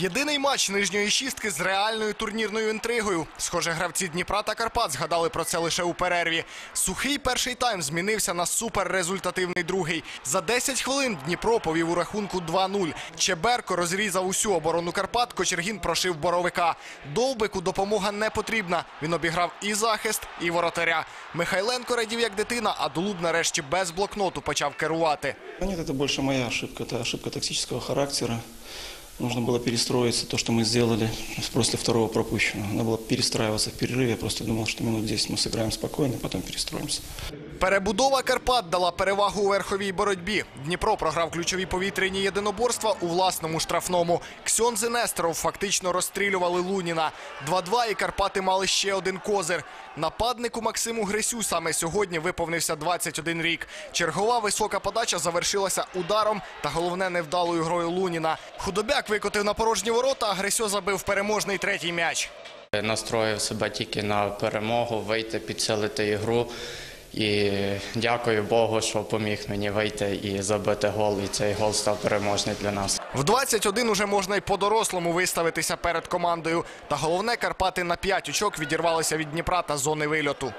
Єдиний матч нижньої шістки з реальною турнірною інтригою. Схоже, гравці Дніпра та Карпат згадали про це лише у перерві. Сухий перший тайм змінився на суперрезультативний другий. За 10 хвилин Дніпро повів у рахунку 2-0. Чеберко розрізав усю оборону Карпат. Кочергін прошив боровика. Довбику допомога не потрібна. Він обіграв і захист, і воротаря. Михайленко радів як дитина, а Дулуб нарешті без блокноту почав керувати. Нет, это больше моя ошибка. Это ошибка тактического характера. Нужно было перестроиться, то, что мы сделали после второго пропущенного. Надо было перестраиваться в перерыве. Я просто думал, что минут 10 мы сыграем спокойно, потом перестроимся. Перебудова Карпат дала перевагу у верховій боротьбі. Дніпро програв ключові повітряні єдиноборства у власному штрафному. Ксьонзи Нестеров фактично розстрілювали Луніна. 2-2 і Карпати мали ще один козир. Нападнику Максиму Грисю саме сьогодні виповнився 21 рік. Чергова висока подача завершилася ударом та головне невдалою грою Луніна. Худобяк викотив на порожні ворота, а Грисьо забив переможний третій м'яч. Настроїв себе тільки на перемогу, вийти, підсилити ігру. І дякую Богу, що поміг мені вийти і забити гол. І цей гол став переможний для нас. В 21 уже можна й по-дорослому виставитися перед командою. Та головне, Карпати на 5 очок відірвалися від Дніпра та зони вильоту.